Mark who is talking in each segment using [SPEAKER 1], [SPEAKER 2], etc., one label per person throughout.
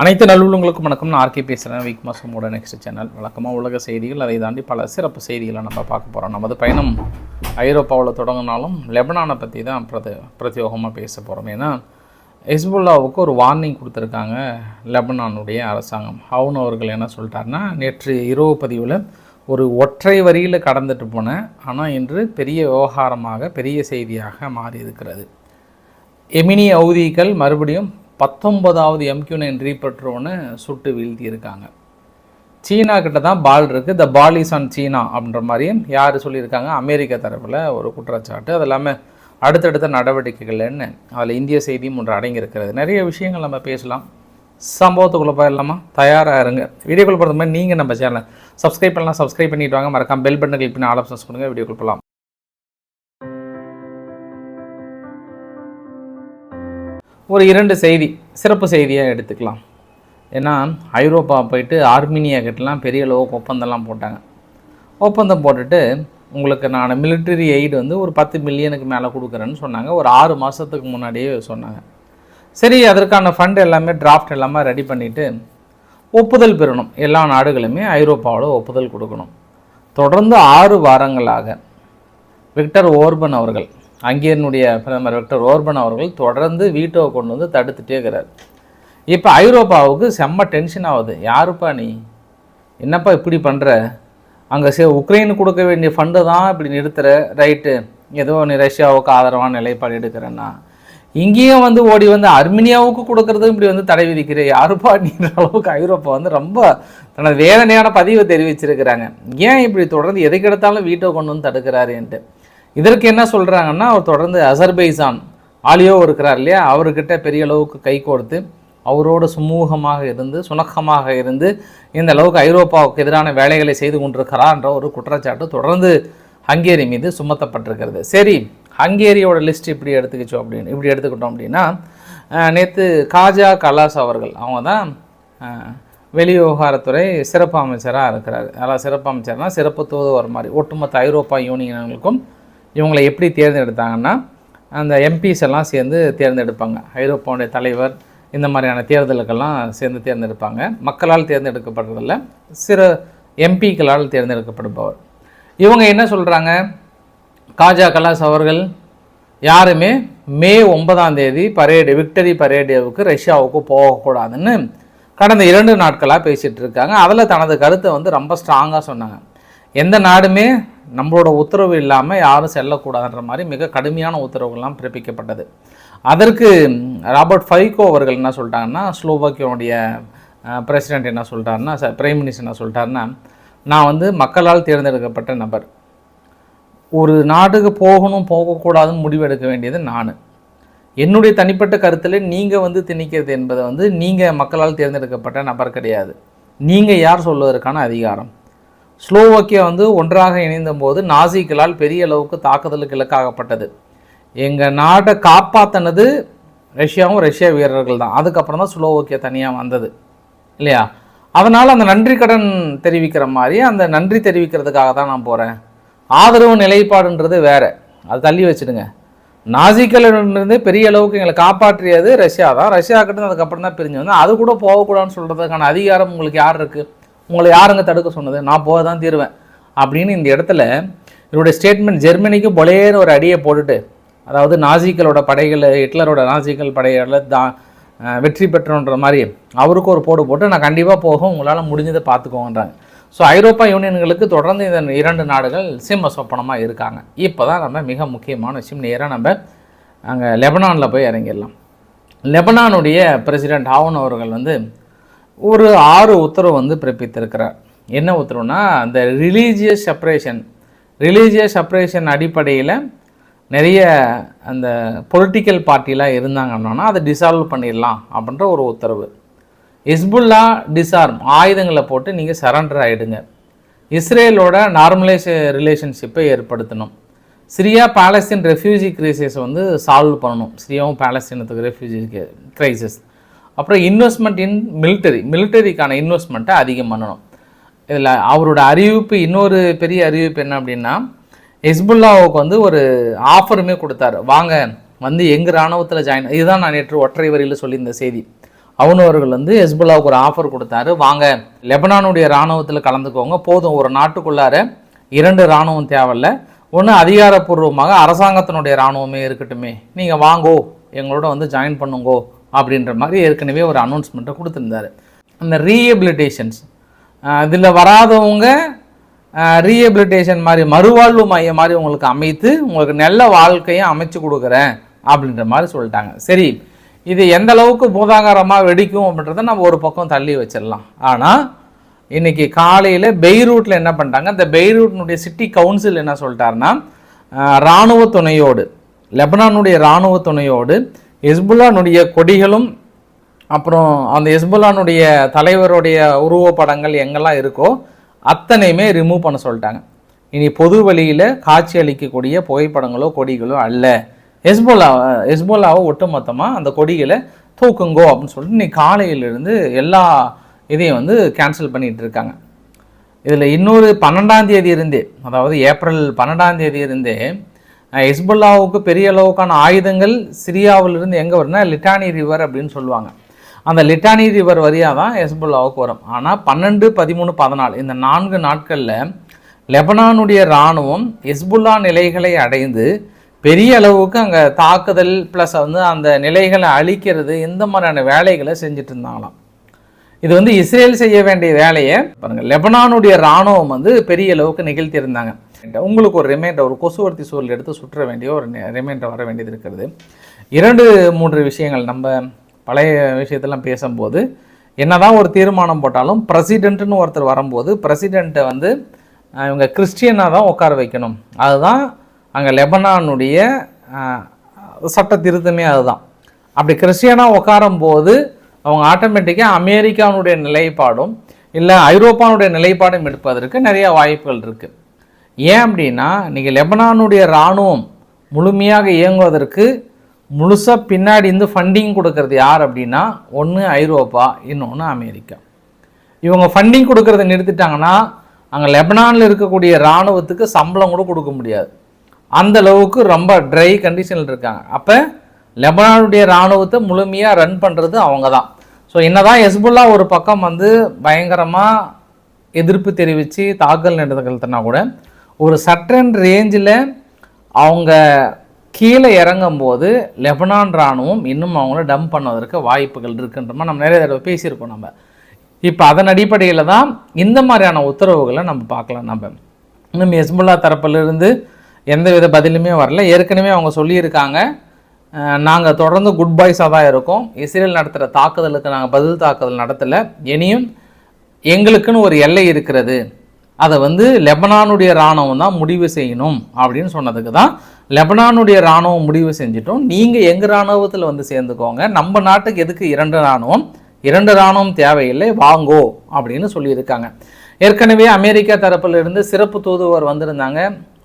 [SPEAKER 1] அனைத்து நல்லுள்ளங்களுக்கும் வணக்கம். நான் ஆர்கே பேசுகிறேன் வீக் மாசமோட நெக்ஸ்ட் சேனல் வழக்கமாக உலக செய்திகள் அதை தாண்டி பல சிறப்பு செய்திகளை நம்ம பார்க்க போகிறோம் நமது பயணம் ஐரோப்பாவில் தொடங்கினாலும் லெபனானை பற்றி தான் பிரதி பிரத்யோகமாக பேச போகிறோம் ஏன்னா ஹெஸ்புல்லாவுக்கு ஒரு வார்னிங் கொடுத்துருக்காங்க லெபனானுடைய அரசாங்கம். ஹவுன் அவர்கள் என்ன சொல்லிட்டாருன்னா நேற்று இரவு பதிவில் ஒரு ஒற்றை வரியில் கடந்துட்டு போனேன். ஆனால் இன்று பெரிய விவகாரமாக பெரிய செய்தியாக மாறி இருக்கிறது எமினி அவுதிகள் மறுபடியும் பத்தொன்பதாவது எம்கியூ நைன் ரீபெட்ரோன்னு சுட்டு வீழ்த்தியிருக்காங்க. சீனா கிட்ட தான் பால் இருக்குது த பால் இஸ் ஆன் சீனா அப்படின்ற மாதிரியும் யார் சொல்லியிருக்காங்க? அமெரிக்க தரப்பில் ஒரு குற்றச்சாட்டு. அது இல்லாமல் அடுத்தடுத்த நடவடிக்கைகள் என்ன அதில் இந்திய செய்தியும் ஒன்று அடங்கியிருக்கிறது. நிறைய விஷயங்கள் நம்ம பேசலாம். சம்பவத்துக்குள்ளே போயிடலாமா? தயாராக இருங்க. வீடியோக்குள் போகிறது மாதிரி நீங்கள் நம்ம சேனலை சப்ஸ்கிரைப் பண்ணலாம். சப்ஸ்கிரைப் பண்ணிவிட்டு வாங்க. மறக்காம பெல் பட்டன் கிளிக் பண்ணி ஆல் ஆப்ஷன்ஸ் கொடுங்க. வீடியோக்குள் போகலாம். ஒரு இரண்டு செய்தி சிறப்பு செய்தியாக எடுத்துக்கலாம். ஏன்னா ஐரோப்பா போயிட்டு ஆர்மீனியா கிட்டலாம் பெரிய அளவுக்கு ஒப்பந்தம்லாம் போட்டாங்க. ஒப்பந்தம் போட்டுட்டு உங்களுக்கு நான் மிலிட்டரி எய்டு வந்து ஒரு பத்து மில்லியனுக்கு மேலே கொடுக்குறேன்னு சொன்னாங்க. ஒரு ஆறு மாதத்துக்கு முன்னாடியே சொன்னாங்க. சரி அதற்கான ஃபண்ட் எல்லாமே டிராஃப்ட் எல்லாமே ரெடி பண்ணிவிட்டு ஒப்புதல் பெறணும். எல்லா நாடுகளுமே ஐரோப்பாவோட ஒப்புதல் கொடுக்கணும். தொடர்ந்து ஆறு வாரங்களாக விக்டர் ஓர்பன் அவர்கள் அங்கேயனுடைய பிரதமர் விக்டர் ஓர்பன் அவர்கள் தொடர்ந்து வீட்டோவை கொண்டு வந்து தடுத்துட்டே இருக்கிறார். இப்போ ஐரோப்பாவுக்கு செம்ம டென்ஷன் ஆகுது. யாருப்பா நீ? என்னப்பா இப்படி பண்ணுற அங்கே சே உக்ரைனு கொடுக்க வேண்டிய ஃபண்டு தான் இப்படி நிறுத்துகிற ரைட்டு ஏதோ நீ ரஷ்யாவுக்கு ஆதரவான நிலைப்பாடு எடுக்கிறேன்னா. இங்கேயும் வந்து ஓடி வந்து அர்மீனியாவுக்கு கொடுக்கறதும் இப்படி வந்து தடை விதிக்கிற யாருப்பா அப்படின்ற அளவுக்கு ஐரோப்பா வந்து ரொம்ப தனது வேதனையான பதிவை தெரிவிச்சிருக்கிறாங்க. ஏன் இப்படி தொடர்ந்து எதுக்கு எடுத்தாலும் வீட்டோ கொண்டு வந்து தடுக்கிறாருன்ட்டு இதற்கு என்ன சொல்கிறாங்கன்னா அவர் தொடர்ந்து அசர்பைசான் ஆலியோ இருக்கிறார் இல்லையா? அவர்கிட்ட பெரிய அளவுக்கு கை கோர்த்து அவரோடு சுமூகமாக இருந்து சுணக்கமாக இருந்து இந்த அளவுக்கு ஐரோப்பாவுக்கு எதிரான வேலைகளை செய்து கொண்டிருக்கிறார்ன்ற ஒரு குற்றச்சாட்டு தொடர்ந்து ஹங்கேரி மீது சுமத்தப்பட்டிருக்கிறது. சரி ஹங்கேரியோட லிஸ்ட் இப்படி எடுத்துக்கிச்சோம் அப்படின்னு இப்படி எடுத்துக்கிட்டோம் அப்படின்னா நேற்று காஜா கலாஸ் அவர்கள் அவங்க தான் அஹ், வெளிவிவகாரத்துறை சிறப்பு அமைச்சராக இருக்கிறார். அதாவது சிறப்பு அமைச்சர்னா சிறப்பு தூதுவர் மாதிரி ஒட்டுமொத்த ஐரோப்பா யூனியன்களுக்கும் இவங்களை எப்படி தேர்ந்தெடுத்தாங்கன்னா அந்த எம்பிஸ் எல்லாம் சேர்ந்து தேர்ந்தெடுப்பாங்க. ஐரோப்பாவுடைய தலைவர் இந்த மாதிரியான தேர்தலுக்கெல்லாம் சேர்ந்து தேர்ந்தெடுப்பாங்க. மக்களால் தேர்ந்தெடுக்கப்படுறதில்ல சிறு எம்பிக்களால் தேர்ந்தெடுக்கப்படுபவர். இவங்க என்ன சொல்கிறாங்க காஜா கலாஸ் அவர்கள் யாருமே மே ஒன்பதாம் தேதி பரேடு விக்டரி பரேடியாவுக்கு ரஷ்யாவுக்கு போகக்கூடாதுன்னு கடந்த இரண்டு நாட்களாக பேசிகிட்டு இருக்காங்க. அதில் தனது கருத்தை வந்து ரொம்ப ஸ்ட்ராங்காக சொன்னாங்க. எந்த நாடுமே நம்மளோட உத்தரவு இல்லாமல் யாரும் செல்லக்கூடாதுன்ற மாதிரி மிக கடுமையான உத்தரவுகள்லாம் பிறப்பிக்கப்பட்டது. அதற்கு ராபர்ட் ஃபைகோ அவர்கள் என்ன சொல்லிட்டாங்கன்னா ஸ்லோவாக்கியோடைய பிரசிடெண்ட் என்ன சொல்லிட்டாருன்னா பிரைம் மினிஸ்டர் என்ன சொல்லிட்டாருன்னா நான் வந்து மக்களால் தேர்ந்தெடுக்கப்பட்ட நபர். ஒரு நாட்டுக்கு போகணும் போகக்கூடாதுன்னு முடிவெடுக்க வேண்டியது நான். என்னுடைய தனிப்பட்ட கருத்தில் நீங்கள் வந்து திணிக்கிறது என்பதை வந்து நீங்கள் மக்களால் தேர்ந்தெடுக்கப்பட்ட நபர் கிடையாது. நீங்கள் யார் சொல்வதற்கான அதிகாரம்? ஸ்லோவாக்கியா வந்து ஒன்றாக இணைந்தபோது நாசிக்களால் பெரிய அளவுக்கு தாக்குதலுக்கு இலக்காகப்பட்டது. எங்கள் நாட்டை காப்பாற்றினது ரஷ்யாவும் ரஷ்யா வீரர்கள் தான். அதுக்கப்புறம் தான் ஸ்லோவாக்கியா தனியாக வந்தது. இல்லையா? அதனால் அந்த நன்றி கடன் தெரிவிக்கிற மாதிரி அந்த நன்றி தெரிவிக்கிறதுக்காக தான் நான் போகிறேன் ஆதரவு நிலைப்பாடுன்றது வேறு. அது தள்ளி வச்சுடுங்க. நாசிக்களிலிருந்து பெரிய அளவுக்கு எங்களை காப்பாற்றியது ரஷ்யா தான். ரஷ்யா கிட்ட அதுக்கப்புறம் தான் பிரிஞ்சு வந்து அது கூட போகக்கூடாதுன்னு சொல்கிறதுக்கான அதிகாரம் உங்களுக்கு யார் இருக்குது உங்களை யாருங்க தடுக்க சொன்னது? நான் போக தான் தீருவேன். அப்படின்னு இந்த இடத்துல இவருடைய ஸ்டேட்மெண்ட் ஜெர்மனிக்கு பொலேன்னு ஒரு அடியை போட்டுட்டு அதாவது நாசிக்களோட படைகள் ஹிட்லரோட நாசிக்கள் படைகளில் தான் வெற்றி பெற்றோன்ற மாதிரி அவருக்கு ஒரு போடு போட்டு நான் கண்டிப்பாக போகும் உங்களால் முடிஞ்சதை பார்த்துக்கோங்கன்றாங்க. ஸோ ஐரோப்பா யூனியன்களுக்கு தொடர்ந்து இந்த இரண்டு நாடுகள் சிம்ம சொப்பனமாக இருக்காங்க. இப்போ தான் நம்ம மிக முக்கியமான விஷயம் நேராக நம்ம அங்கே லெபனானில் போய் இறங்கிடலாம். லெபனானுடைய பிரசிடென்ட் ஆவன் அவர்கள் வந்து ஒரு ஆறு உத்தரவு வந்து பிறப்பித்திருக்கிறார். என்ன உத்தரவுனா அந்த ரிலீஜியஸ் செப்பரேஷன் ரிலீஜியஸ் செப்பரேஷன் அடிப்படையில் நிறைய அந்த பொலிட்டிக்கல் பார்ட்டிலாம் இருந்தாங்கன்னா அதை டிசால்வ் பண்ணிடலாம் அப்படின்ற ஒரு உத்தரவு. இஸ்புல்லா டிசார்ம் ஆயுதங்களை போட்டு நீங்கள் சரண்டர் ஆகிடுங்க இஸ்ரேலோட நார்மலைஸ் ரிலேஷன்ஷிப்பை ஏற்படுத்தணும். சிரியா பாலஸ்தீன் ரெஃப்யூஜி கிரைசிஸ் வந்து சால்வ் பண்ணணும். சிரியாவும் பாலஸ்தீனத்துக்கு ரெஃப்யூஜி கிரைசிஸ் அப்புறம் இன்வெஸ்ட்மெண்ட் இன் மிலிட்டரி மிலிட்டரிக்கான இன்வெஸ்ட்மெண்ட்டை அதிகம் பண்ணணும். இதில் அவரோட அறிவிப்பு இன்னொரு பெரிய அறிவிப்பு என்ன அப்படின்னா ஹிஸ்புல்லாவுக்கு வந்து ஒரு ஆஃபருமே கொடுத்தாரு. வாங்க வந்து எங்கள் இராணுவத்தில் ஜாயின் இதுதான் நான் நேற்று ஒற்றை வரியில் சொல்லியிருந்த செய்தி. அவனு அவர்கள் வந்து ஹெஸ்புல்லாவுக்கு ஒரு ஆஃபர் கொடுத்தாரு. வாங்க லெபனானுடைய இராணுவத்தில் கலந்துக்கோங்க. போதும் ஒரு நாட்டுக்குள்ளார இரண்டு இராணுவம் தேவையில்ல. ஒன்று அதிகாரப்பூர்வமாக அரசாங்கத்தினுடைய இராணுவமே இருக்கட்டுமே. நீங்கள் வாங்கோ எங்களோட வந்து ஜாயின் பண்ணுங்கோ. அப்படின்ற மாதிரி ஏற்கனவே ஒரு அனௌன்ஸ்மெண்ட்டை கொடுத்துருந்தாரு. அந்த ரீஹபிலிட்டேஷன்ஸ் இதில் வராதவங்க ரீஹபிலிட்டேஷன் மாதிரி மறுவாழ்வு மையம் மாதிரி உங்களுக்கு அமைத்து உங்களுக்கு நல்ல வாழ்க்கையை அமைச்சு கொடுக்குறேன் அப்படின்ற மாதிரி சொல்லிட்டாங்க. சரி இது எந்த அளவுக்கு பூதாகாரமாக வெடிக்கும் அப்படின்றத நம்ம ஒரு பக்கம் தள்ளி வச்சிடலாம். ஆனால் இன்றைக்கி காலையில் பெய்ரூட்டில் என்ன பண்ணிட்டாங்க? இந்த பெய்ரூட்னுடைய சிட்டி கவுன்சில் என்ன சொல்லிட்டாருன்னா இராணுவ துணையோடு லெபனானுடைய இராணுவ துணையோடு ஹெஸ்புல்லானுடைய கொடிகளும் அப்புறம் அந்த ஹெஸ்புல்லானுடைய தலைவருடைய உருவப்படங்கள் எங்கெல்லாம் இருக்கோ அத்தனையுமே ரிமூவ் பண்ண சொல்லிட்டாங்க. இனி பொது வழியில் காட்சி அளிக்கக்கூடிய புகைப்படங்களோ கொடிகளோ அல்ல. ஹெஸ்போலாவை ஹெஸ்போலாவை ஒட்டுமொத்தமாக அந்த கொடிகளை தூக்குங்கோ அப்படின்னு சொல்லிட்டு இன்னைக்கு காலையிலிருந்து எல்லா இதையும் வந்து கேன்சல் பண்ணிகிட்டு இருக்காங்க. இதில் இன்னொரு பன்னெண்டாம் தேதி இருந்தே அதாவது ஏப்ரல் பன்னெண்டாம் தேதி இருந்தே ஹெஸ்புல்லாவுக்கு பெரிய அளவுக்கான ஆயுதங்கள் சிரியாவிலிருந்து எங்கே வரும்னா லிட்டானி ரிவர் அப்படின்னு சொல்லுவாங்க. அந்த லிட்டானி ரிவர் வழியாக தான் ஹெஸ்புல்லாவுக்கு வரும். ஆனால் பன்னெண்டு பதிமூணு பதினாலு இந்த நான்கு நாட்களில் லெபனானுடைய இராணுவம் ஹெஸ்புல்லா நிலைகளை அடைந்து பெரிய அளவுக்கு அங்கே தாக்குதல் ப்ளஸ் வந்து அந்த நிலைகளை அழிக்கிறது இந்த மாதிரியான வேலைகளை செஞ்சுட்டு இருந்தாங்களாம். இது வந்து இஸ்ரேல் செய்ய வேண்டிய வேலையை பாருங்கள் லெபனானுடைய ராணுவம் வந்து பெரிய அளவுக்கு நிகழ்த்தியிருந்தாங்க. உங்களுக்கு ஒரு ரிமைண்டர் ஒரு கொசுவர்த்தி சூழல் எடுத்து சுற்ற வேண்டிய ஒரு ரிமைண்டர் வர வேண்டியது இருக்கிறது. இரண்டு மூன்று விஷயங்கள் நம்ம பழைய விஷயத்தெல்லாம் பேசும்போது என்னதான் ஒரு தீர்மானம் போட்டாலும் பிரசிடென்ட்னு ஒருத்தர் வரும்போது பிரசிடெண்ட்டை வந்து இவங்க கிறிஸ்டியனாக தான் உட்கார வைக்கணும். அதுதான் அங்கே லெபனானுடைய சட்ட திருத்தமே அதுதான். அப்படி கிறிஸ்டியனாக உட்காரும் போது அவங்க ஆட்டோமேட்டிக்காக அமெரிக்காவுடைய நிலைப்பாடும் இல்லை ஐரோப்பானுடைய நிலைப்பாடும் எடுப்பதற்கு நிறைய வாய்ப்புகள் இருக்குது ஏன் அப்படின்னா நீங்கள் லெபனானுடைய இராணுவம் முழுமையாக இயங்குவதற்கு முழுசாக பின்னாடி இருந்து ஃபண்டிங் கொடுக்கறது யார் அப்படின்னா ஒன்று ஐரோப்பா இன்னொன்று அமெரிக்கா. இவங்க ஃபண்டிங் கொடுக்கறத நிறுத்திட்டாங்கன்னா அங்கே லெபனானில் இருக்கக்கூடிய இராணுவத்துக்கு சம்பளம் கூட கொடுக்க முடியாது. அந்த அளவுக்கு ரொம்ப ட்ரை கண்டிஷனில் இருக்காங்க. அப்போ லெபனானுடைய இராணுவத்தை முழுமையாக ரன் பண்ணுறது அவங்க தான் ஸோ என்னதான் ஹெஸ்புல்லா ஒரு பக்கம் வந்து பயங்கரமாக எதிர்ப்பு தெரிவித்து தாக்கல் நடந்துக்கிறதுனா கூட ஒரு சட்டன் ரேஞ்சில் அவங்க கீழே இறங்கும்போது லெபனான் ராணுவம் இன்னும் அவங்கள டம்ப் பண்ணுவதற்கு வாய்ப்புகள் இருக்குன்ற மாதிரி நம்ம நிறைய தடவை பேசியிருக்கோம் நம்ம. இப்போ அதன் அடிப்படையில் தான் இந்த மாதிரியான உத்தரவுகளை நம்ம பார்க்கலாம் நம்ம. இன்னும் ஹெஸ்புல்லா தரப்பிலிருந்து எந்த வித பதிலுமே வரல. ஏற்கனவே அவங்க சொல்லியிருக்காங்க. நாங்கள் தொடர்ந்து குட் பாய்ஸாக தான் இருக்கோம். இஸ்ரேல் நடத்துகிற தாக்குதலுக்கு நாங்கள் பதில் தாக்குதல் நடத்தலை. இனியும் எங்களுக்குன்னு ஒரு எல்லை இருக்கிறது. அதை வந்து லெபனானுடைய இராணுவம் தான் முடிவு செய்யணும் அப்படின்னு சொன்னதுக்கு தான் லெபனானுடைய இராணுவம் முடிவு செஞ்சிட்டோம். நீங்கள் எங்கள் இராணுவத்தில் வந்து சேர்ந்துக்கோங்க. நம்ம நாட்டுக்கு எதுக்கு இரண்டு இராணுவம்? இரண்டு இராணுவம் தேவையில்லை வாங்கோ அப்படின்னு சொல்லியிருக்காங்க. ஏற்கனவே அமெரிக்கா தரப்பிலிருந்து சிறப்பு தூதுவர் வந்திருந்தாங்க.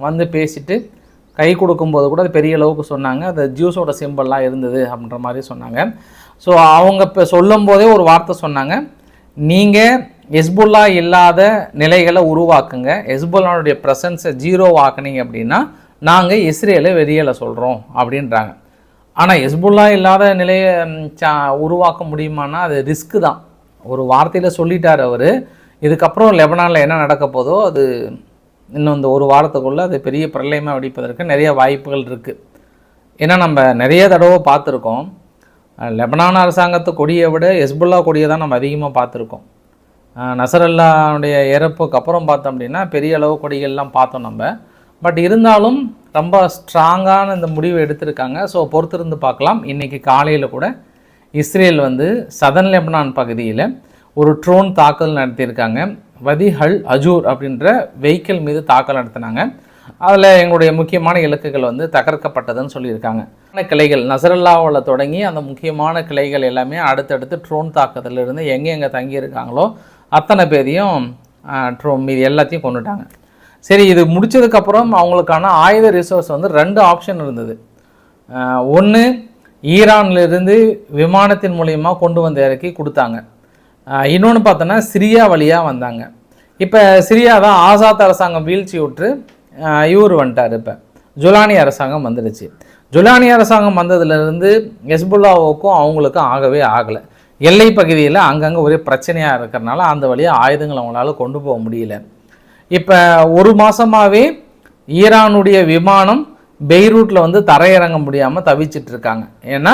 [SPEAKER 1] வந்து பேசிட்டு கை கொடுக்கும்போது கூட அது பெரிய அளவுக்கு சொன்னாங்க. அந்த ஜூஸோட சிம்பிள்லாம் இருந்தது அப்படின்ற மாதிரி சொன்னாங்க. ஸோ அவங்க இப்போ சொல்லும் போதே ஒரு வார்த்தை சொன்னாங்க. நீங்கள் ஹெஸ்புல்லா இல்லாத நிலைகளை உருவாக்குங்க. ஹெஸ்புல்லானுடைய ப்ரெசன்ஸை ஜீரோ ஆக்குனீங்க அப்படின்னா நாங்கள் இஸ்ரேலை வெளியில சொல்கிறோம் அப்படின்றாங்க. ஆனால் ஹெஸ்புல்லா இல்லாத நிலையை சா- உருவாக்க முடியுமானா அது ரிஸ்க்கு தான். ஒரு வார்த்தையில் சொல்லிட்டார் அவர். இதுக்கப்புறம் லெபனானில் என்ன நடக்க போதோ அது இன்னும் இந்த ஒரு வாரத்துக்குள்ளே அது பெரிய பிரளயமாக வெடிப்பதற்கு நிறைய வாய்ப்புகள் இருக்குது ஏன்னா நம்ம நிறைய தடவை பார்த்துருக்கோம். லெபனான் அரசாங்கத்து கொடியை விட ஹெஸ்புல்லா கொடியை தான் நம்ம அதிகமாக பார்த்துருக்கோம். நசரல்லாவுடைய இறப்புக்கு அப்புறம் பார்த்தோம் அப்படின்னா பெரிய அளவு கொடிகள்லாம் பார்த்தோம் நம்ம. பட் இருந்தாலும் ரொம்ப ஸ்ட்ராங்கான இந்த முடிவை எடுத்திருக்காங்க. ஸோ பொறுத்திருந்து பார்க்கலாம். இன்றைக்கி காலையில் கூட இஸ்ரேல் வந்து சதன் லெபனான் பகுதியில் ஒரு ட்ரோன் தாக்குதல் நடத்தியிருக்காங்க. வதி ஹல் அஜூர் அப்படின்ற வெஹிக்கிள் மீது தாக்கல் நடத்தினாங்க. அதில் எங்களுடைய முக்கியமான இலக்குகள் வந்து தகர்க்கப்பட்டதுன்னு சொல்லியிருக்காங்க. கிளைகள் நசரல்லாவில் தொடங்கி அந்த முக்கியமான கிளைகள் எல்லாமே அடுத்தடுத்து ட்ரோன் தாக்குதலிருந்து எங்கே எங்கே தங்கியிருக்காங்களோ அத்தனை பேரையும் ட்ரோன் மீது எல்லாத்தையும் கொண்டுட்டாங்க. சரி இது முடிச்சதுக்கப்புறம் அவங்களுக்கான ஆயுத ரிசோர்ஸ் வந்து ரெண்டு ஆப்ஷன் இருந்தது. ஒன்று ஈரான்லேருந்து விமானத்தின் மூலயமா கொண்டு வந்து இறக்கி கொடுத்தாங்க. இன்னொன்று பார்த்தோன்னா சிரியா வழியாக வந்தாங்க. இப்போ சிரியா தான் ஆசாத் அரசாங்கம் வீழ்ச்சி விட்டு இவர் வந்துட்டார் இப்போ. ஜுலானி அரசாங்கம் வந்துடுச்சு. ஜுலானி அரசாங்கம் வந்ததுலேருந்து ஹெஸ்புல்லாவுக்கும் அவங்களுக்கும் ஆகவே ஆகலை. எல்லை பகுதியில் அங்கங்கே ஒரே பிரச்சனையாக இருக்கிறனால அந்த வழியாக ஆயுதங்களை அவங்களால கொண்டு போக முடியல. இப்போ ஒரு மாதமாகவே ஈரானுடைய விமானம் பெய்ரூட்டில் வந்து தரையிறங்க முடியாமல் தவிச்சிட்டு இருக்காங்க. ஏன்னா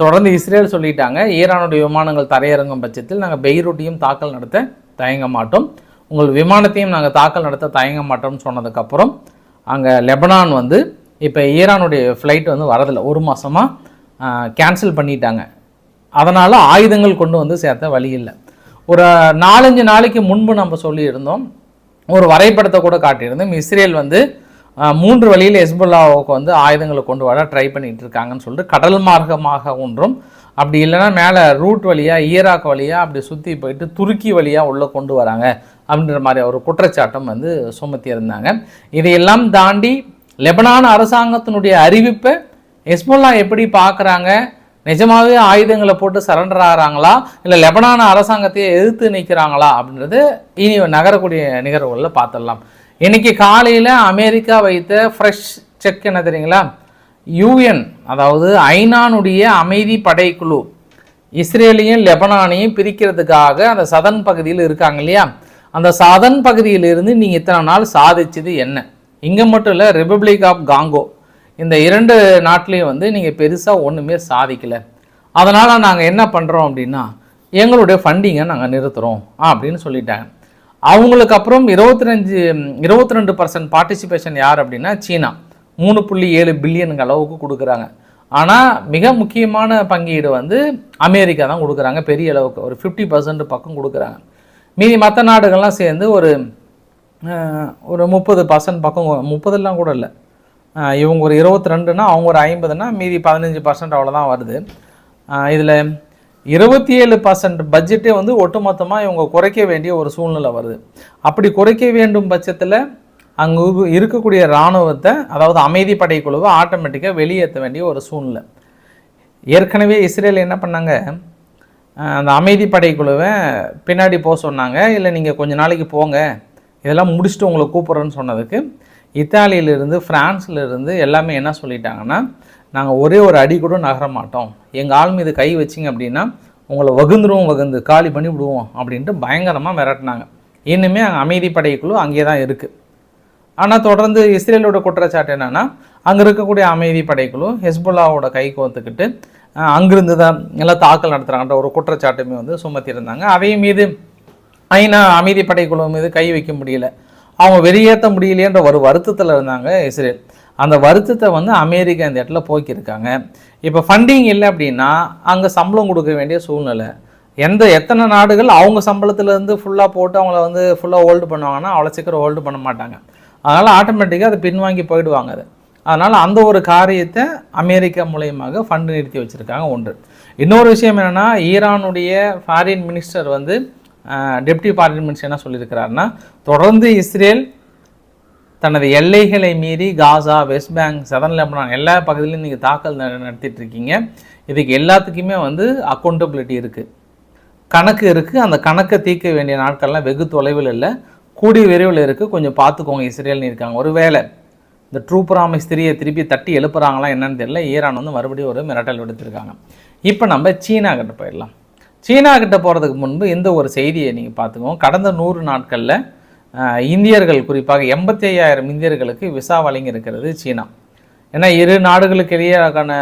[SPEAKER 1] தொடர்ந்து இஸ்ரேல் சொல்லிட்டாங்க ஈரானுடைய விமானங்கள் தரையிறங்கும் பட்சத்தில் நாங்கள் பெய்ரூட்டையும் தாக்கல் நடத்த தயங்க மாட்டோம். உங்கள் விமானத்தையும் நாங்கள் தாக்கல் நடத்த தயங்க மாட்டோம்னு சொன்னதுக்கப்புறம் அங்கே லெபனான் வந்து இப்போ ஈரானுடைய ஃப்ளைட் வந்து வரதில்லை. ஒரு மாதமாக கேன்சல் பண்ணிட்டாங்க. அதனால் ஆயுதங்கள் கொண்டு வந்து சேர்த்த வழி இல்லை. ஒரு நாலஞ்சு நாளைக்கு முன்பு நம்ம சொல்லியிருந்தோம். ஒரு வரைபடத்தை கூட காட்டியிருந்தோம். இஸ்ரேல் வந்து மூன்று வழியில் ஹெஸ்புல்லாவுக்கு வந்து ஆயுதங்களை கொண்டு வர ட்ரை பண்ணிகிட்டு இருக்காங்கன்னு சொல்லிட்டு கடல் மார்க்கமாக ஒன்றும் அப்படி இல்லைன்னா மேலே ரூட் வழியாக ஈராக் வழியாக அப்படி சுற்றி போயிட்டு துருக்கி வழியாக உள்ளே கொண்டு வராங்க அப்படின்ற மாதிரி ஒரு குற்றச்சாட்டம் வந்து சுமத்தியிருந்தாங்க. இதையெல்லாம் தாண்டி லெபனான் அரசாங்கத்தினுடைய அறிவிப்பை ஹெஸ்புல்லா எப்படி பார்க்குறாங்க? நிஜமாகவே ஆயுதங்களை போட்டு சரண்டர் ஆகிறாங்களா? இல்லை லெபனான அரசாங்கத்தையே எதிர்த்து நிற்கிறாங்களா அப்படின்றது இனி நகரக்கூடிய நிகழ்வுகளில் பார்த்துடலாம். இன்றைக்கி காலையில் அமெரிக்கா வைத்த ஃப்ரெஷ் செக் என்ன தெரியுங்களா? யூஎன் அதாவது ஐநானுடைய அமைதி படைக்குழு. இஸ்ரேலையும் லெபனானையும் பிரிக்கிறதுக்காக அந்த சதன் பகுதியில் இருக்காங்க இல்லையா? அந்த சதன் பகுதியிலிருந்து நீங்கள் இத்தனை நாள் சாதிச்சது என்ன? இங்கே மட்டும் இல்லை ரிப்பப்ளிக் ஆஃப் காங்கோ இந்த இரண்டு நாட்டிலையும் வந்து நீங்கள் பெருசாக ஒன்றுமே சாதிக்கலை. அதனால் நாங்கள் என்ன பண்ணுறோம் அப்படின்னா எங்களுடைய ஃபண்டிங்கை நாங்கள் நிறுத்துகிறோம் அப்படின்னு சொல்லிட்டாங்க. அவங்களுக்கு அப்புறம் இருபத்தி ரெஞ்சு இருபத்தி ரெண்டு பர்சன்ட் பார்ட்டிசிபேஷன் யார் அப்படின்னா சீனா. மூணு புள்ளி ஏழு பில்லியனுக்கு அளவுக்கு கொடுக்குறாங்க. ஆனால் மிக முக்கியமான பங்கீடு வந்து அமெரிக்கா தான் கொடுக்குறாங்க. பெரிய அளவுக்கு ஒரு ஃபிஃப்டி பர்சன்ட் பக்கம் கொடுக்குறாங்க. மீதி மற்ற நாடுகள்லாம் சேர்ந்து ஒரு ஒரு முப்பது பர்சன்ட் பக்கம் முப்பதெல்லாம் கூட இல்லை. இவங்க ஒரு இருபத்தி ரெண்டுனா அவங்க ஒரு ஐம்பதுனா மீதி பதினஞ்சு பர்சன்ட் அவ்வளோதான் வருது. இதில் இருபத்தி ஏழு பர்சன்ட் பட்ஜெட்டே வந்து ஒட்டுமொத்தமாக இவங்க குறைக்க வேண்டிய ஒரு சூழ்நிலை வருது. அப்படி குறைக்க வேண்டும் பட்சத்தில் அங்கு இருக்கக்கூடிய இராணுவத்தை அதாவது அமைதி படைக்குழுவை ஆட்டோமேட்டிக்காக வெளியேற்ற வேண்டிய ஒரு சூழ்நிலை. ஏற்கனவே இஸ்ரேல் என்ன பண்ணாங்க? அந்த அமைதி படைக்குழுவை பின்னாடி போக சொன்னாங்க. இல்லை நீங்கள் கொஞ்ச நாளைக்கு போங்க. இதெல்லாம் முடிச்சுட்டு உங்களை கூப்பிட்றேன்னு சொன்னதுக்கு இத்தாலியிலிருந்து இருந்து எல்லாமே என்ன சொல்லிட்டாங்கன்னா நாங்கள் ஒரே ஒரு அடி கூட நகர மாட்டோம். எங்கள் ஆள் மீது கை வச்சிங்க அப்படின்னா உங்களை வகுந்துருவோம் வகுந்து காலி பண்ணி விடுவோம் அப்படின்ட்டு பயங்கரமாக மிரட்டினாங்க. இன்னுமே அங்கே அமைதி படைக்குழு அங்கே தான் இருக்குது ஆனால் தொடர்ந்து இஸ்ரேலோட குற்றச்சாட்டு என்னென்னா அங்கே இருக்கக்கூடிய அமைதி படைக்குழு ஹெஸ்புல்லாவோட கை கோத்துக்கிட்டு அங்கிருந்து தான் எல்லாம் தாக்கல் நடத்துகிறாங்கன்ற ஒரு குற்றச்சாட்டுமே வந்து சுமத்தியிருந்தாங்க. அவையும் மீது ஐநா அமைதி படைக்குழு மீது கை வைக்க முடியல. அவங்க வெளியேற்ற முடியலையன்ற ஒரு வருத்தத்தில் இருந்தாங்க இஸ்ரேல். அந்த வருத்தத்தை வந்து அமெரிக்கா இந்த இடத்துல போக்கியிருக்காங்க. இப்போ ஃபண்டிங் இல்லை அப்படின்னா அங்கே சம்பளம் கொடுக்க வேண்டிய சூழ்நிலை. எந்த எத்தனை நாடுகள் அவங்க சம்பளத்துலேருந்து ஃபுல்லாக போட்டு அவங்கள வந்து ஃபுல்லாக ஹோல்டு பண்ணுவாங்கன்னா அவ்வளோ சீக்கிரம் ஹோல்டு பண்ண மாட்டாங்க. அதனால் ஆட்டோமேட்டிக்காக அதை பின்வாங்கி போயிடுவாங்க அது. அதனால் அந்த ஒரு காரியத்தை அமெரிக்கா மூலயமாக ஃபண்டு நிறுத்தி வச்சுருக்காங்க ஒன்று. இன்னொரு விஷயம் என்னென்னா ஈரானுடைய ஃபாரின் மினிஸ்டர் வந்து டெப்டி பார்லிமெண்ட்ஸ் என்ன சொல்லியிருக்கிறாருன்னா தொடர்ந்து இஸ்ரேல் தனது எல்லைகளை மீறி Gaza West Bank southern Lebanon எல்லா பகுதியிலும் நீங்கள் தாக்கல் நடத்திட்டு இருக்கீங்க இதுக்கு எல்லாத்துக்குமே வந்து அக்கௌண்டபிலிட்டி இருக்குது கணக்கு இருக்குது அந்த கணக்கை தீர்க்க வேண்டிய நாட்கள்லாம் வெகு தொலைவில் இல்லை. கூடிய விரைவில் இருக்குது கொஞ்சம் பார்த்துக்கோங்க. இஸ்ரேல்னு இருக்காங்க. ஒரு வேளை இந்த ட்ரூ ப்ராமிஸ் திரியை திருப்பி தட்டி எழுப்புறாங்களா என்னன்னு தெரியல. ஈரான் வந்து மறுபடியும் ஒரு மிரட்டல் விடுத்திருக்காங்க. இப்போ நம்ம சீனா கிட்ட போயிடலாம். சீனா கிட்ட போகிறதுக்கு முன்பு இந்த ஒரு செய்தியை நீங்கள் பார்த்துக்கோங்க. கடந்த நூறு நாட்களில் இந்தியர்கள் குறிப்பாக எண்பத்தி ஐயாயிரம் இந்தியர்களுக்கு விசா வழங்கி இருக்கிறது சீனா. ஏன்னா இரு நாடுகளுக்கு இடையேயான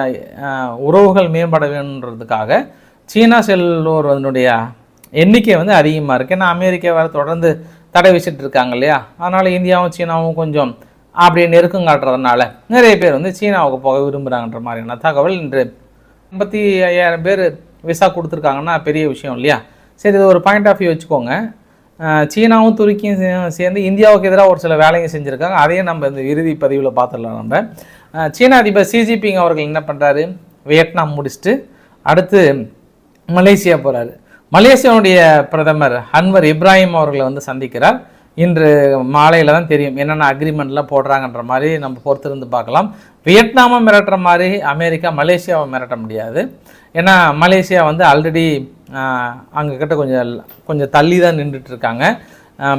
[SPEAKER 1] உறவுகள் மேம்பட வேணுன்றதுக்காக சீனா செல்வோர்களுடைய எண்ணிக்கை வந்து அதிகமாக இருக்குது ஏன்னா அமெரிக்கா வேறு தொடர்ந்து தடை வச்சுட்டு இருக்காங்க இல்லையா? அதனால் இந்தியாவும் சீனாவும் கொஞ்சம் அப்படியே நெருக்கம் காட்டுறதுனால நிறைய பேர் வந்து சீனாவுக்கு போக விரும்புகிறாங்கன்ற மாதிரியான தகவல் இன்று ஐம்பத்தி ஐயாயிரம் பேர் விசா கொடுத்துருக்காங்கன்னா பெரிய விஷயம் இல்லையா? சரி இது ஒரு பாயிண்ட் ஆஃப் வியூ வச்சுக்கோங்க. சீனாவும் துருக்கியும் சே- சேர்ந்து இந்தியாவுக்கு எதிராக ஒரு சில வேலையும் செஞ்சுருக்காங்க. அதையும் நம்ம இந்த இறுதி பதிவில் பார்த்துடலாம் நம்ம. சீனா அதிபர் சிஜிபிங் அவர்கள் என்ன பண்ணுறாரு வியட்நாம் முடிச்சுட்டு அடுத்து மலேசியா போகிறாரு மலேசியாவுடைய பிரதமர் அன்வர் இப்ராஹிம் அவர்களை வந்து சந்திக்கிறார். இன்று மாலையில் தான் தெரியும் என்னென்ன அக்ரிமெண்ட்லாம் போடுறாங்கன்ற மாதிரி நம்ம பொறுத்திருந்து பார்க்கலாம். வியட்நாமை மிரட்டுற மாதிரி அமெரிக்கா மலேசியாவை மிரட்ட முடியாது. ஏன்னா மலேசியா வந்து ஆல்ரெடி அங்கக்கிட்ட கொஞ்சம் கொஞ்சம் தள்ளி தான் நின்றுட்டு இருக்காங்க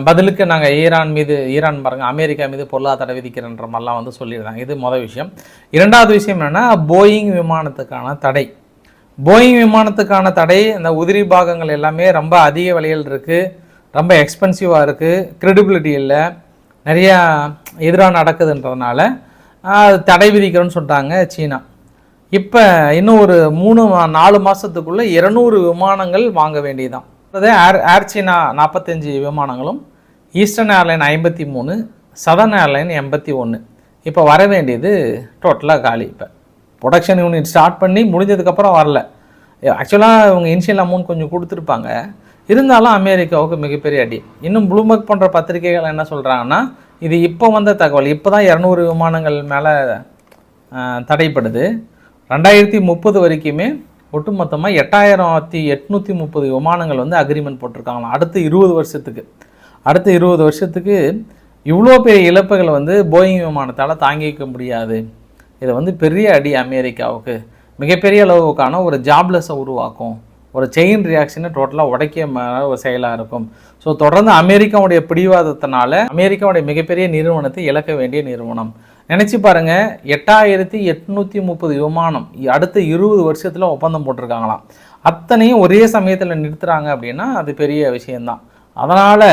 [SPEAKER 1] பதிலுக்கு நாங்கள் ஈரான் மீது ஈரான் பாருங்க அமெரிக்கா மீது பொருளாதார விதிக்கிறன்ற மாதிரிலாம் வந்து சொல்லியிருந்தாங்க. இது மொதல் விஷயம். இரண்டாவது விஷயம் என்னென்னா போயிங் விமானத்துக்கான தடை. போயிங் விமானத்துக்கான தடை இந்த உதிரி பாகங்கள் எல்லாமே ரொம்ப அதிக விலையில் இருக்குது ரொம்ப எக்ஸ்பென்சிவாக இருக்குது க்ரெடிபிலிட்டி இல்லை நிறையா எதிராக நடக்குதுன்றதுனால அது தடை விதிக்கிறோன்னு சொல்லிட்டாங்க சீனா. இப்போ இன்னும் ஒரு மூணு மா- நாலு மாதத்துக்குள்ளே இருநூறு விமானங்கள் வாங்க வேண்டியதுதான். அதாவது ஏர் ஏர் சீனா நாற்பத்தஞ்சு விமானங்களும் ஈஸ்டர்ன் ஏர்லைன் ஐம்பத்தி மூணு சதர்ன் ஏர்லைன் எண்பத்தி ஒன்று இப்போ வர வேண்டியது டோட்டலாக காலி இப்போ. ப்ரொடக்ஷன் யூனிட் ஸ்டார்ட் பண்ணி முடிஞ்சதுக்கப்புறம் வரல. ஆக்சுவலாக இவங்க இனிஷியல் அமௌண்ட் கொஞ்சம் கொடுத்துருப்பாங்க. இருந்தாலும் அமெரிக்காவுக்கு மிகப்பெரிய அடி. இன்னும் ப்ளூமர்க் போன்ற பத்திரிகைகள் என்ன சொல்கிறாங்கன்னா இது இப்போ வந்த தகவல் இப்போ தான் இரநூறு விமானங்கள் மேலே தடைப்படுது. ரெண்டாயிரத்தி முப்பது வரைக்குமே ஒட்டுமொத்தமாக எட்டாயிரத்தி எட்நூற்றி முப்பது விமானங்கள் வந்து அக்ரிமெண்ட் போட்டிருக்காங்களாம். அடுத்த இருபது வருஷத்துக்கு. அடுத்த இருபது வருஷத்துக்கு இவ்வளோ பெரிய இழப்புகளை வந்து போயிங் விமானத்தால் தாங்கிக்க முடியாது. இது வந்து பெரிய அடி அமெரிக்காவுக்கு. மிகப்பெரிய அளவுக்கான ஒரு ஜாப்லெஸ்ஸை உருவாக்கும். ஒரு செயின் ரியாக்ஷனை டோட்டலாக உடைக்கிய ஒரு செயலாக இருக்கும். ஸோ தொடர்ந்து அமெரிக்காவுடைய பிடிவாதத்தினால அமெரிக்காவுடைய மிகப்பெரிய நிறுவனத்தை இழக்க வேண்டிய நிறுவனம். நினச்சி பாருங்கள் எட்டாயிரத்தி எட்நூற்றி முப்பது விமானம் அடுத்த இருபது வருஷத்தில் ஒப்பந்தம் போட்டிருக்காங்களாம். அத்தனையும் ஒரே சமயத்தில் நிறுத்துகிறாங்க அப்படின்னா அது பெரிய விஷயந்தான் அதனால்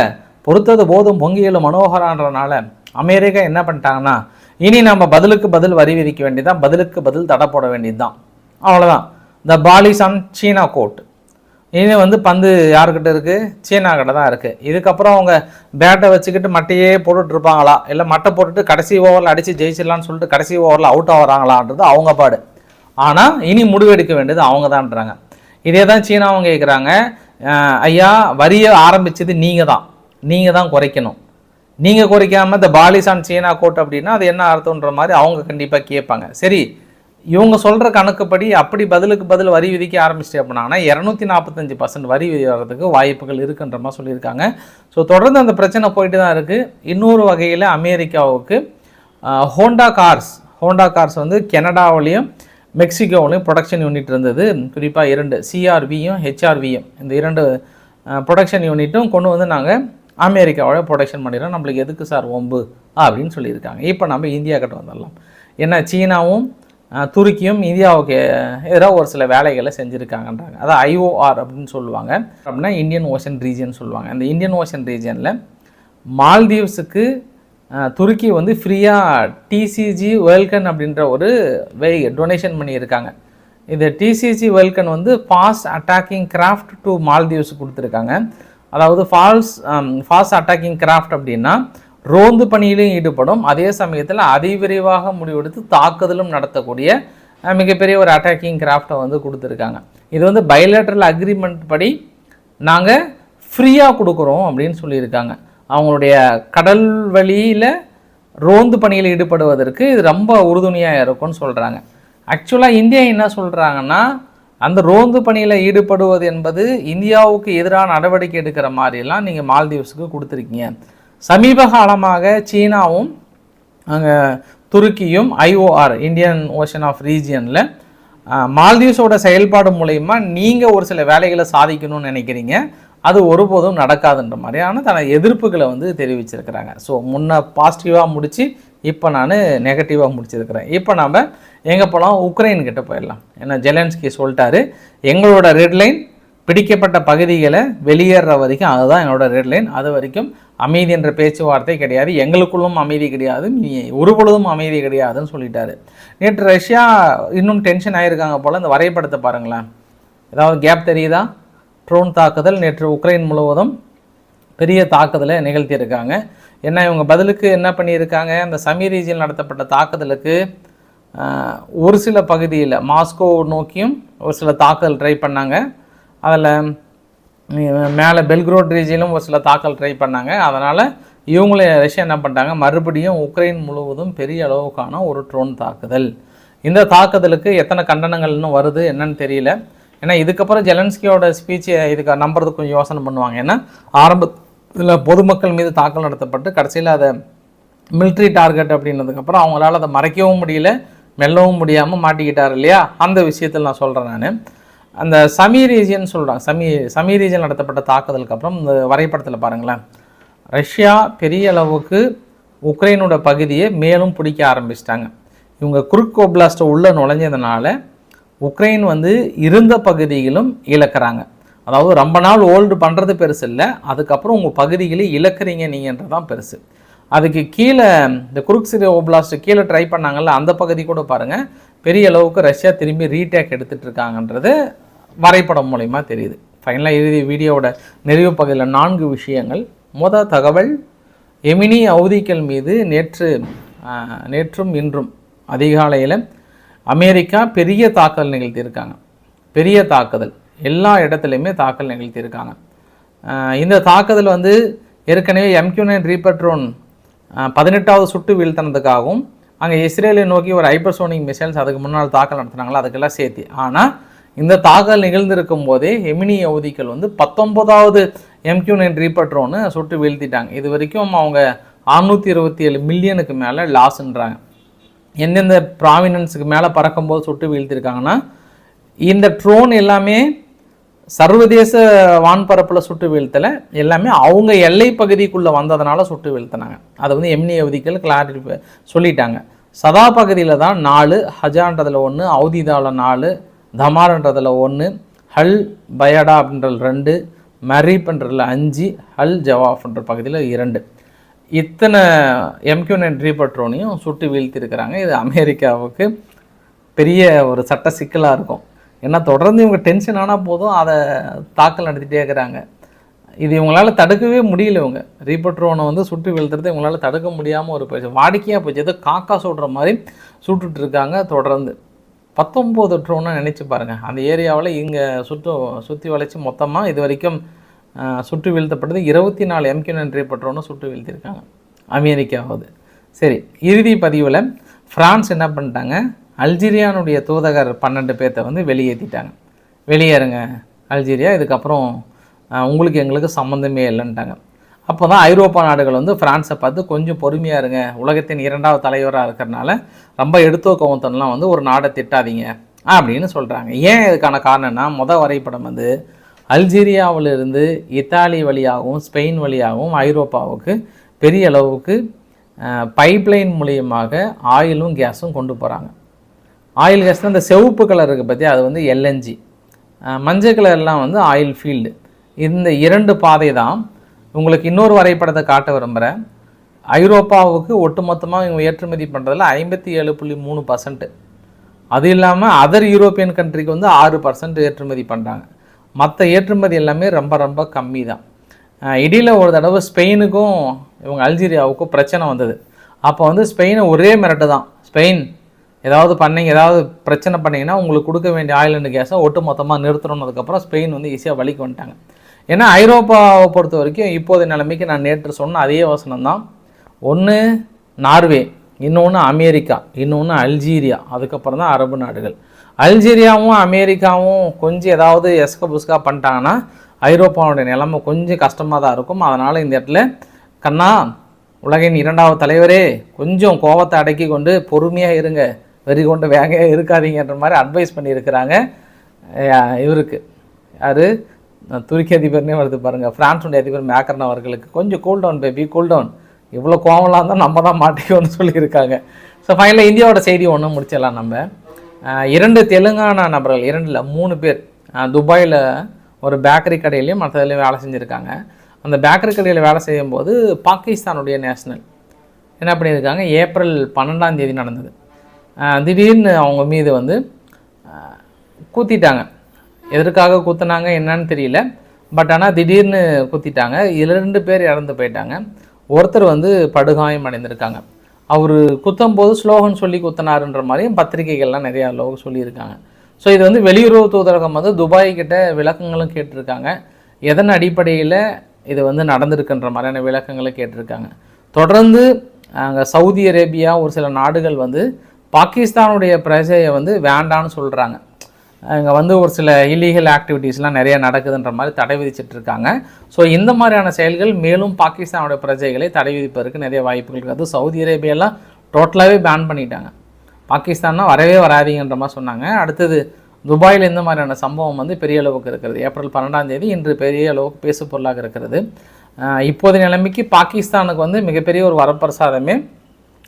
[SPEAKER 1] பொறுத்தது போதும் பொங்கியலும் மனோகரான்றனால அமெரிக்கா என்ன பண்ணிட்டாங்கன்னா இனி நம்ம பதிலுக்கு பதில் வரி விதிக்க வேண்டியதுதான் பதிலுக்கு பதில் தடை போட வேண்டியதுதான். அவ்வளோதான் த பாலிசான் சீனா கோட் இனி வந்து பந்து யாருக்கிட்ட இருக்குது சீனா கிட்ட தான் இருக்குது இதுக்கப்புறம் அவங்க பேட்டை வச்சுக்கிட்டு மட்டையே போட்டுட்ருப்பாங்களா? இல்லை மட்டை போட்டுட்டு கடைசி ஓவரில் அடித்து ஜெயிச்சிடலான்னு சொல்லிட்டு கடைசி ஓவரில் அவுட் ஆகிறாங்களான்றது அவங்க பாடு. ஆனால் இனி முடிவெடுக்க வேண்டியது அவங்க தான்றாங்க இதே தான் சீனாவும் கேட்குறாங்க ஐயா வரியை ஆரம்பிச்சது நீங்கள் தான் நீங்கள் தான் குறைக்கணும். நீங்கள் குறைக்காமல் இந்த பாலிசான் சீனா கோட் அப்படின்னா அது என்ன அர்த்தம்ன்ற மாதிரி அவங்க கண்டிப்பாக கேட்பாங்க. சரி இவங்க சொல்கிற கணக்குப்படி அப்படி பதிலுக்கு பதில் வரி விதிக்க ஆரம்பிச்சிட்டு அப்படின்னாங்கன்னா இரநூத்தி நாற்பத்தஞ்சு பர்சன்ட் வரி வர்றதுக்கு வாய்ப்புகள் இருக்குன்ற மாதிரி சொல்லியிருக்காங்க. ஸோ தொடர்ந்து அந்த பிரச்சனை போயிட்டு தான் இருக்குது இன்னொரு வகையில் அமெரிக்காவுக்கு ஹோண்டா கார்ஸ் ஹோண்டா கார்ஸ் வந்து கெனடாவிலையும் மெக்சிகோவிலையும் ப்ரொடக்ஷன் யூனிட் இருந்தது. குறிப்பாக இரண்டு சிஆர்வியும் ஹெச்ஆர்வியும் இந்த இரண்டு ப்ரொடக்ஷன் யூனிட்டும் கொண்டு வந்து நாங்கள் அமெரிக்காவோட ப்ரொடக்ஷன் பண்ணிடுறோம். நம்மளுக்கு எதுக்கு சார் ஒம்பு? அப்படின்னு சொல்லியிருக்காங்க. இப்போ நம்ம இந்தியா கிட்ட வந்துடலாம். ஏன்னா சீனாவும் துருக்கியும் இந்தியாவுக்கு எதிராக ஒரு சில வேலைகளை செஞ்சுருக்காங்கன்றாங்க. அதான் ஐஓஆர் அப்படின்னு சொல்லுவாங்க. அப்படின்னா இந்தியன் ஓஷன் ரீஜன் சொல்லுவாங்க. அந்த இந்தியன் ஓஷன் ரீஜனில் மால்தீவ்ஸுக்கு துருக்கி வந்து ஃப்ரீயாக டிசிஜி வெல்கன் அப்படின்ற ஒரு வே டொனேஷன் பண்ணியிருக்காங்க. இந்த டிசிஜி வெல்கன் வந்து fast attacking craft to Maldives கொடுத்துருக்காங்க. அதாவது ஃபால்ஸ் ஃபாஸ்ட் அட்டாக்கிங் கிராஃப்ட் அப்படின்னா ரோந்து பணியிலும் ஈடுபடும். அதே சமயத்தில் அதிவிரைவாக முடிவெடுத்து தாக்குதலும் நடத்தக்கூடிய மிகப்பெரிய ஒரு அட்டாக்கிங் கிராஃப்டை வந்து கொடுத்துருக்காங்க. இது வந்து பைலேட்ரல் அக்ரிமெண்ட் படி நாங்கள் ஃப்ரீயாக கொடுக்குறோம் அப்படின்னு சொல்லியிருக்காங்க. அவங்களுடைய கடல் வழியில் ரோந்து பணியில் ஈடுபடுவதற்கு இது ரொம்ப உறுதுணையாக இருக்கும்னு சொல்கிறாங்க ஆக்சுவலாக இந்தியா என்ன சொல்கிறாங்கன்னா அந்த ரோந்து பணியில் ஈடுபடுவது என்பது இந்தியாவுக்கு எதிரான நடவடிக்கை எடுக்கிற மாதிரிலாம் நீங்கள் மால்தீவ்ஸுக்கு கொடுத்துருக்கீங்க. சமீப காலமாக சீனாவும் அங்கே துருக்கியும் ஐஓஆர் இந்தியன் ஓஷன் ஆஃப் ரீஜியனில் மால்தீவ்ஸோட செயல்பாடு மூலயமா நீங்கள் ஒரு சில வேலைகளை சாதிக்கணும்னு நினைக்கிறீங்க. அது ஒருபோதும் நடக்காதுன்ற மாதிரியான தன எதிர்ப்புகளை வந்து தெரிவிச்சிருக்கிறாங்க. ஸோ முன்ன பாசிட்டிவாக முடித்து இப்போ நான் நெகட்டிவாக முடிச்சிருக்கிறேன். இப்போ நாம் எங்கே போகலாம் உக்ரைன் கிட்ட போயிடலாம். ஏன்னா ஜெலன்ஸ்கி சொல்லிட்டாரு எங்களோட ரெட்லைன் பிடிக்கப்பட்ட பகுதிகளை வெளியேற வரைக்கும் அதுதான் என்னோடய ரெட்லைன் அது வரைக்கும் அமைதி என்ற பேச்சுவார்த்தை கிடையாது. எங்களுக்குள்ளும் அமைதி கிடையாது. நீ ஒரு பொழுதும் அமைதி கிடையாதுன்னு சொல்லிட்டாரு. நேற்று ரஷ்யா இன்னும் டென்ஷன் ஆகியிருக்காங்க போல். இந்த வரைபடத்தை பாருங்களேன். ஏதாவது கேப் தெரியுதா? ட்ரோன் தாக்குதல் நேற்று உக்ரைன் முழுவதும் பெரிய தாக்குதலை நிகழ்த்தியிருக்காங்க. என்ன இவங்க பதிலுக்கு என்ன பண்ணியிருக்காங்க? அந்த சமி ரீஜியல் நடத்தப்பட்ட தாக்குதலுக்கு ஒரு சில பகுதியில் மாஸ்கோ நோக்கியும் ஒரு சில தாக்குதல் ட்ரை பண்ணாங்க. அதில் மேலே பெல்க்ரோட் ரீஜியிலும் ஒரு சில தாக்கல் ட்ரை பண்ணாங்க. அதனால் இவங்களே ரஷ்யா என்ன பண்ணிட்டாங்க? மறுபடியும் உக்ரைன் முழுவதும் பெரிய அளவுக்கான ஒரு ட்ரோன் தாக்குதல். இந்த தாக்குதலுக்கு எத்தனை கண்டனங்கள் இன்னும் வருது என்னன்னு தெரியல. ஏன்னா இதுக்கப்புறம் ஜெலன்ஸ்கியோட ஸ்பீச்சை இதுக்கு நம்புறதுக்கு கொஞ்சம் யோசனை பண்ணுவாங்க. ஏன்னா ஆரம்பத்தில் பொதுமக்கள் மீது தாக்கல் நடத்தப்பட்டு கடைசியில் அதை மிலிட்ரி டார்கெட் அப்படின்னதுக்கப்புறம் அவங்களால அதை மறைக்கவும் முடியல மெல்லவும் முடியாமல் மாட்டிக்கிட்டார் இல்லையா? அந்த விஷயத்தில் நான் சொல்கிறேன் நான். அந்த சமி ரீஜியன் சொல்கிறாங்க சமி சமி ரீஜியன் நடத்தப்பட்ட தாக்குதலுக்கு அப்புறம் இந்த வரைபடத்தில் பாருங்களேன். ரஷ்யா பெரிய அளவுக்கு உக்ரைனோட பகுதியை மேலும் பிடிக்க ஆரம்பிச்சிட்டாங்க. இவங்க குறுக் ஓப்லாஸ்ட்டை உள்ளே நுழைஞ்சதுனால உக்ரைன் வந்து இருந்த பகுதியிலும் இழக்கிறாங்க. அதாவது ரொம்ப நாள் ஓல்டு பண்ணுறது பெருசு இல்லை அதுக்கப்புறம் உங்கள் பகுதிகளை இழக்கிறீங்க நீங்கன்றது தான் பெருசு. அதுக்கு கீழே இந்த குருக்சிரி ஓப்ளாஸ்ட்டு கீழே ட்ரை பண்ணாங்கல்ல அந்த பகுதி கூட பாருங்கள் பெரிய அளவுக்கு ரஷ்யா திரும்பி ரீடேக் எடுத்துகிட்டு இருக்காங்கன்றது வரைபடம் மூலயமா தெரியுது. ஃபைனலாக இறுதி வீடியோவோட நிறைவு பகுதியில் நான்கு விஷயங்கள். மொத தகவல் எமினி அவதிக்கள் மீது நேற்று நேற்றும் இன்றும் அதிகாலையில் அமெரிக்கா பெரிய தாக்குதல் நிகழ்த்தியிருக்காங்க. பெரிய தாக்குதல். எல்லா இடத்துலையுமே தாக்கல் நிகழ்த்தியிருக்காங்க. இந்த தாக்குதல் வந்து ஏற்கனவே எம்கியூ நைன் ரீபட்ரோன் பதினெட்டாவது சுட்டு வீழ்த்தினதுக்காகவும் அங்கே இஸ்ரேலை நோக்கி ஒரு ஹைப்பர்சோனிக் மிசைல்ஸ் அதுக்கு முன்னால் தாக்கல் நடத்துனாங்களோ அதுக்கெல்லாம் சேர்த்து. ஆனால் இந்த தாக்கல் நிகழ்ந்திருக்கும் போதே எமினி அவதிகள் வந்து பத்தொன்பதாவது எம்கியூ நைன் ரீபட்ரோன்னு சுட்டு வீழ்த்திட்டாங்க. இது வரைக்கும் அவங்க அறுநூற்றி இருபத்தி ஏழு மில்லியனுக்கு மேலே லாஸ்ன்றாங்க எந்தெந்த ப்ராமினன்ஸுக்கு மேலே பறக்கும்போது சுட்டு வீழ்த்திருக்காங்கன்னா இந்த ட்ரோன் எல்லாமே சர்வதேச வான்பரப்பில் சுட்டு வீழ்த்தலை எல்லாமே அவங்க எல்லை பகுதிக்குள்ளே வந்ததுனால சுட்டு வீழ்த்தினாங்க. அதை வந்து எம்னி அவதிகள் கிளாரிட்டி சொல்லிட்டாங்க. சதா பகுதியில் தான் நாலு ஹஜான்றதில் ஒன்று அவதிதாவில் நாலு தமார்ன்றதில் ஒன்று ஹல் பயடா அப்படின்றதுல ரெண்டு மரீப்ன்றதில் அஞ்சு ஹல் ஜவாஃப்ன்ற பகுதியில் இரண்டு. இத்தனை எம்கியூ நைன் ரீபட்ரோனையும் சுட்டு வீழ்த்திருக்கிறாங்க இது அமெரிக்காவுக்கு பெரிய ஒரு சட்ட சிக்கலாக இருக்கும். ஏன்னா தொடர்ந்து இவங்க டென்ஷன் ஆனால் போதும் அதை தாக்கல் நடத்திட்டே இருக்கிறாங்க. இது இவங்களால் தடுக்கவே முடியல இவங்க. ரீபட்ரோனை வந்து சுட்டு வீழ்த்துறது இவங்களால் தடுக்க முடியாமல் ஒரு போயிடுச்சு வாடிக்கையாக போச்சு. ஏதோ காக்கா சுடுற மாதிரி சுட்டுட்ருக்காங்க தொடர்ந்து. பத்தொம்போது ட்ரோன்னு நினச்சி பாருங்கள் அந்த ஏரியாவில் இங்கே சுற்று சுற்றி வளைச்சி மொத்தமாக இது வரைக்கும் சுட்டு வீழ்த்தப்பட்டது இருபத்தி நாலு எம்கியூ நன்றி பட்ரோன்னு சுட்டு வீழ்த்திருக்காங்க. அமெரிக்காவது. சரி இறுதி பதிவில் ஃப்ரான்ஸ் என்ன பண்ணிட்டாங்க? அல்ஜீரியானுடைய தூதகர் பன்னெண்டு பேர்த்த வந்து வெளியேற்றிட்டாங்க வெளியேறுங்க அல்ஜீரியா. இதுக்கப்புறம் உங்களுக்கு எங்களுக்கு சம்மந்தமே இல்லைன்ட்டாங்க. அப்போ தான் ஐரோப்பா நாடுகள் வந்து ஃப்ரான்ஸை பார்த்து கொஞ்சம் பொறுமையாக இருங்க. உலகத்தின் இரண்டாவது தலைவராக இருக்கிறனால ரொம்ப எடுத்தோ கவுத்தன்லாம் வந்து ஒரு நாடை திட்டாதீங்க அப்படின்னு சொல்கிறாங்க ஏன் இதுக்கான காரணம்னா முத வரைபடம் வந்து அல்ஜீரியாவிலிருந்து இத்தாலி வழியாகவும் ஸ்பெயின் வழியாகவும் ஐரோப்பாவுக்கு பெரிய அளவுக்கு பைப்லைன் மூலியமாக ஆயிலும் கேஸும் கொண்டு போகிறாங்க ஆயில் கேஸ் அந்த செவப்பு கலர் இருக்குது பற்றி அது வந்து எல்என்ஜி மஞ்சள் கலர்லாம் வந்து ஆயில் ஃபீல்டு இந்த இரண்டு பாதை தான் உங்களுக்கு இன்னொரு வரைபடத்தை காட்ட விரும்புகிறேன் ஐரோப்பாவுக்கு ஒட்டுமொத்தமாக இவங்க ஏற்றுமதி பண்ணுறதுல ஐம்பத்தி ஏழு புள்ளி மூணு பர்சன்ட்டு அது இல்லாமல் அதர் யூரோப்பியன் கண்ட்ரிக்கு வந்து ஆறு பர்சன்ட் ஏற்றுமதி பண்ணுறாங்க மற்ற ஏற்றுமதி எல்லாமே ரொம்ப ரொம்ப கம்மி தான் இடையில் ஒரு தடவை ஸ்பெயினுக்கும் இவங்க அல்ஜீரியாவுக்கும் பிரச்சனை வந்தது. அப்போ வந்து ஸ்பெயினை ஒரே மிரட்டு தான் ஸ்பெயின் ஏதாவது பண்ணிங்க ஏதாவது பிரச்சனை பண்ணிங்கன்னா உங்களுக்கு கொடுக்க வேண்டிய ஆயில் அண்ட் கேஸை ஒட்டு மொத்தமாக நிறுத்தணுன்னதுக்கப்புறம் ஸ்பெயின் வந்து ஈஸியாக வலிக்கு வந்துட்டாங்க. ஏன்னா ஐரோப்பாவை பொறுத்த வரைக்கும் இப்போதைய நிலைமைக்கு நான் நேற்று சொன்ன அதே வசனம் தான் ஒன்று நார்வே இன்னொன்று அமெரிக்கா இன்னொன்று அல்ஜீரியா அதுக்கப்புறம் தான் அரபு நாடுகள். அல்ஜீரியாவும் அமெரிக்காவும் கொஞ்சம் ஏதாவது எஸ்க புஸ்கா பண்ணிட்டாங்கன்னா ஐரோப்பாவுடைய நிலைமை கொஞ்சம் கஷ்டமாக தான் இருக்கும். அதனால் இந்த இடத்துல கண்ணா உலகின் இரண்டாவது தலைவரே கொஞ்சம் கோவத்தை அடக்கி கொண்டு பொறுமையாக இருங்க. வெறி கொண்டு வேகையாக இருக்காதீங்கன்ற மாதிரி அட்வைஸ் பண்ணியிருக்கிறாங்க இவருக்கு. யார்? துருக்கி அதிபர்னே வருது பாருங்கள் ஃப்ரான்ஸுடைய அதிபர் மேக்கர்ன் அவர்களுக்கு கொஞ்சம் cool down baby cool down இவ்வளோ கோவம்லாம் இருந்தால் நம்ம தான் மாட்டிக்கோன்னு சொல்லியிருக்காங்க. ஸோ ஃபைனலாக இந்தியாவோட செய்தி ஒன்று முடிச்சிடலாம் நம்ம. இரண்டு தெலுங்கானா நபர்கள் இரண்டில் மூணு பேர் துபாயில் ஒரு பேக்கரி கடையிலையும் மற்றதுலையும் வேலை செஞ்சுருக்காங்க. அந்த பேக்கரி கடையில் வேலை செய்யும்போது பாகிஸ்தானுடைய நேஷனல் என்ன பண்ணியிருக்காங்க? ஏப்ரல் பன்னெண்டாம் தேதி நடந்தது. திடீர்னு அவங்க மீது வந்து கூத்திட்டாங்க. எதற்காக குத்துனாங்க என்னன்னு தெரியல. பட் ஆனால் திடீர்னு குத்திட்டாங்க. இரண்டு பேர் இறந்து போயிட்டாங்க. ஒருத்தர் வந்து படுகாயம் அடைந்திருக்காங்க. அவர் குத்தும்போது ஸ்லோகன் சொல்லி குத்தினாருன்ற மாதிரியும் பத்திரிகைகள்லாம் நிறையா அளவுக்கு சொல்லியிருக்காங்க. ஸோ இது வந்து வெளியுறவு தூதரகம் வந்து துபாய் கிட்ட விளக்கங்களும் கேட்டிருக்காங்க. எதன் அடிப்படையில் இது வந்து நடந்திருக்குன்ற மாதிரியான விளக்கங்களை கேட்டிருக்காங்க. தொடர்ந்து அங்கே சவுதி அரேபியா ஒரு சில நாடுகள் வந்து பாகிஸ்தானுடைய பிரஜையை வந்து வேண்டான்னு சொல்கிறாங்க அங்கே வந்து ஒரு சில இல்லீகல் ஆக்டிவிட்டீஸ்லாம் நிறைய நடக்குதுன்ற மாதிரி தடை விதிச்சிட்ருக்காங்க ஸோ இந்த மாதிரியான செயல்கள் மேலும் பாகிஸ்தானோட பிரஜைகளை தடை விதிப்பதற்கு நிறைய வாய்ப்புகள் இருக்குது அதுவும் சவுதி அரேபியாலாம் டோட்டலாகவே பேன் பண்ணிட்டாங்க. பாகிஸ்தான்னா வரவே வராதீங்கன்ற மாதிரி சொன்னாங்க. அடுத்தது துபாயில் இந்த மாதிரியான சம்பவம் வந்து பெரிய அளவுக்கு இருக்கிறது. ஏப்ரல் பன்னெண்டாம் தேதி இன்று பெரிய அளவுக்கு பேசு பொருளாக இருக்கிறது. ஆஹ் இப்போதைய நிலைமைக்கு பாகிஸ்தானுக்கு வந்து மிகப்பெரிய ஒரு வரப்பிரசாதமே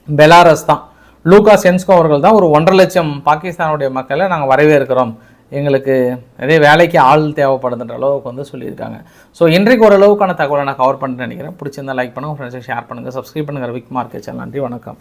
[SPEAKER 1] பெலாரஸ் தான். லூகா சென்ஸ்கோ அவர்கள் தான் ஒரு ஒன்றரை லட்சம் பாகிஸ்தானுடைய மக்களை நாங்கள் வரவேற்கிறோம். எங்களுக்கு நிறைய வேலைக்கு ஆள் தேவைப்படுதுன்ற அளவுக்கு வந்து சொல்லியிருக்காங்க. ஸோ இன்றைக்கு ஓரளவுக்கான தகவலை நான் கவர் பண்ணுறேன் நினைக்கிறேன். பிடிச்சிருந்தா லைக் பண்ணுங்கள் ஃப்ரெண்ட்ஸுக்கு ஷேர் பண்ணுங்கள் சப்ஸ்கிரைப் பண்ணுங்கள் விக் மார்க்கெட் சேனல் நன்றி வணக்கம்.